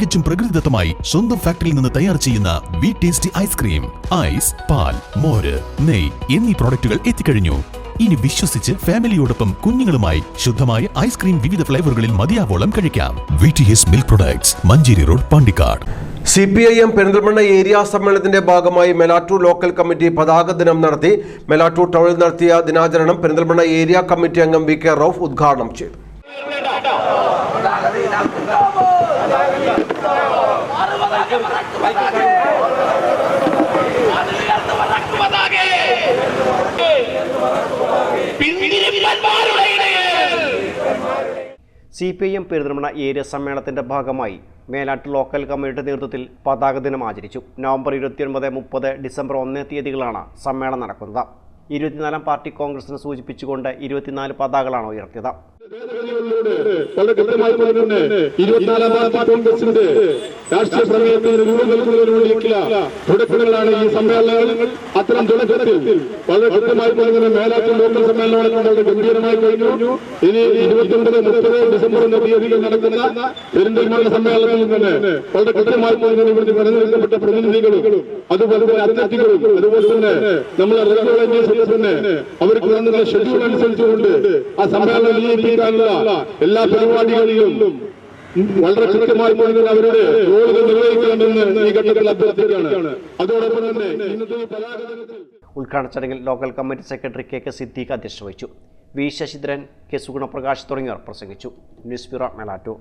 തികച്ചും പ്രകൃതിദത്തമായി സ്വന്തം ഫാക്ടറിയിൽ നിന്ന് തയ്യാർ ചെയ്യുന്ന വി ടേസ്റ്റി ഐസ്ക്രീം ഐസ് പാൽ മോര് നെയ് എന്നീ പ്രോഡക്റ്റുകൾ എത്തിക്കഴിഞ്ഞു. ഇനി വിശ്വസിച്ച് ഫാമിലിയോടൊപ്പം കുഞ്ഞുങ്ങളുമായി ശുദ്ധമായ ഐസ്ക്രീം വിവിധ ഫ്ലേവറുകളിൽ മതിയാവോളം കഴിക്കാം. V T S milk products Manjeri road Pandikkad. C P I M Perinthalmanna area സമ്മേളനത്തിന്റെ ഭാഗമായി മെലാറ്റൂർ ലോക്കൽ കമ്മിറ്റി പതാക ദിനം നടത്തി. മെലാറ്റൂർ ടൗണിൽ നടത്തിയ ദിനാചരണം പെരിന്തൽമണ്ണ ഏരിയ കമ്മിറ്റി അംഗം വി കെ റൌഫ് ഉദ്ഘാടനം ചെയ്തു. C P I M Perinthalmanna area സമ്മേളനത്തിന്റെ ഭാഗമായി മേലാട്ട് ലോക്കൽ കമ്മിറ്റിയുടെ നേതൃത്വത്തിൽ പതാക ദിനം ആചരിച്ചു. നവംബർ ഇരുപത്തിയൊൻപത് മുപ്പത് ഡിസംബർ ഒന്ന് തീയതികളാണ് സമ്മേളനം നടക്കുന്നത്. ഇരുപത്തിനാലാം പാർട്ടി കോൺഗ്രസിനെ സൂചിപ്പിച്ചുകൊണ്ട് ഇരുപത്തിനാല് പതാകകളാണ് ഉയർത്തിയത്. വളരെ കൃത്യമായി പറഞ്ഞുകൊണ്ട് ഇരുപത്തിനാലാം കോൺഗ്രസിന്റെ രാഷ്ട്രീയ രൂപം തുടക്കങ്ങളാണ് ഈ സമ്മേളനങ്ങൾ. അത്തരം തുടക്കത്തിൽ വളരെ കൃത്യമായി പറഞ്ഞുകൊണ്ട് മേലാറ്റം ലോക്കൽ സമ്മേളനങ്ങൾ വളരെ ഗംഭീരമായി കഴിഞ്ഞു. ഇനി ഇരുപത്തിയൊമ്പത് മുപ്പത് ഡിസംബർ എന്ന തീയതിയിൽ നടക്കുന്ന പെരിന്തൽമണ്ണ സമ്മേളനത്തിൽ തന്നെ വളരെ കൃത്യമായി പറഞ്ഞുകൊണ്ട് ഇവിടുത്തെ തെരഞ്ഞെടുക്കപ്പെട്ട പ്രതിനിധികളും അതുപോലെ തന്നെ അതുപോലെ തന്നെ നമ്മളെ റെഗുലർ തന്നെ അവർക്ക് തന്നിട്ടുള്ള ഷെഡ്യൂൾ അനുസരിച്ചുകൊണ്ട് ആ സമ്മേളനം വിജയിപ്പിക്കാനുള്ള എല്ലാ പരിപാടികളിലും വളരെ കൃത്യമായി അവരുടെ റോളുകൾ നിർവഹിക്കണമെന്ന് ഈ ഘട്ടത്തിൽ അഭ്യർത്ഥിക്കുകയാണ്. അതോടൊപ്പം തന്നെ ഇന്നത്തെ ഉദ്ഘാടന ചടങ്ങിൽ local committee secretary K K Siddique അധ്യക്ഷത വഹിച്ചു. വി ശശിധരൻ കെ സുഗുണപ്രകാശ് തുടങ്ങിയവർ പ്രസംഗിച്ചു. News bureau Melattur.